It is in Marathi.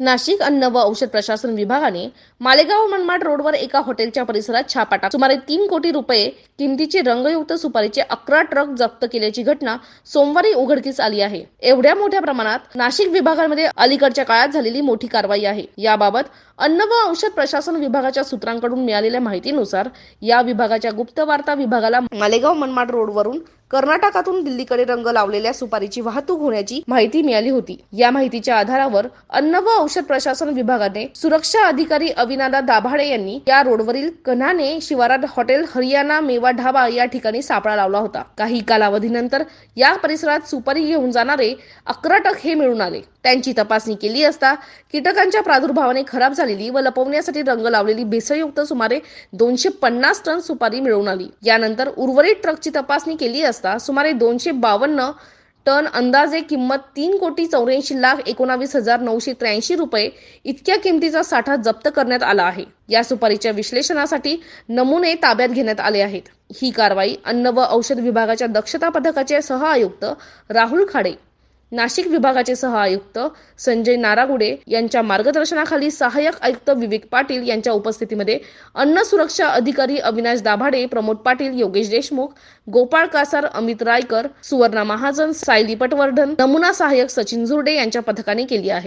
नाशिक अन्न व औषध प्रशासन विभागाने मालेगाव मनमाड रोडवर एका हॉटेलच्या परिसरात छापा टाक सुमारे तीन कोटी रुपये किमतीचे रंगयुक्त सुपारीचे अकरा ट्रक जप्त केल्याची घटना सोमवारी उघडकीस आली आहे. एवढ्या मोठ्या प्रमाणात नाशिक विभागामध्ये अलीकडच्या काळात झालेली मोठी कारवाई आहे. याबाबत अन्न व औषध प्रशासन विभागाच्या सूत्रांकडून मिळालेल्या माहितीनुसार या विभागाच्या गुप्त वार्ता विभागाला मालेगाव मनमाड रोडवरून कर्नाटकातून दिल्लीकडे रंग लावलेल्या सुपारीची वाहतूक होण्याची माहिती मिळाली होती. या माहितीच्या आधारावर अन्न व औषध प्रशासन विभागाने सुरक्षा अधिकारी अविनादा दाभाडे यांनी या रोडवरील कन्हाने शिवारात हॉटेल हरियाणा मेवा ढाबा या ठिकाणी सापळा लावला होता. काही कालावधीनंतर या परिसरात सुपारी घेऊन जाणारे अकरा टक हे मिळून आले. त्यांची तपासणी केली असता कीटकांच्या प्रादुर्भावाने खराब झालेली व लपवण्यासाठी रंग लावलेली भेसळयुक्त सुमारे दोनशे पन्नास टन सुपारी मिळून आली. यानंतर उर्वरित ट्रकची तपासणी केली असता सुमारे दोनशे बावन्न टन अंदाजे किंमत तीन कोटी चौऱ्याऐंशी लाख एकोणावीस हजार नऊशे त्र्याऐंशी रुपये इतक्या किमतीचा साठा जप्त करण्यात आला आहे. या सुपारीच्या विश्लेषणासाठी नमुने ताब्यात घेण्यात आले आहेत. ही कारवाई अन्न व औषध विभागाच्या दक्षता पथकाचे सह आयुक्त राहुल खाडे नाशिक विभागाचे सह आयुक्त संजय नारागुडे यांच्या मार्गदर्शनाखाली सहाय्यक आयुक्त विवेक पाटील यांच्या उपस्थितीमध्ये अन्न सुरक्षा अधिकारी अविनाश दाभाडे प्रमोद पाटील योगेश देशमुख गोपाळ कासार अमित रायकर सुवर्णा महाजन सायली पटवर्धन नमुना सहाय्यक सचिन झुर्डे यांच्या पथकाने केली आहे.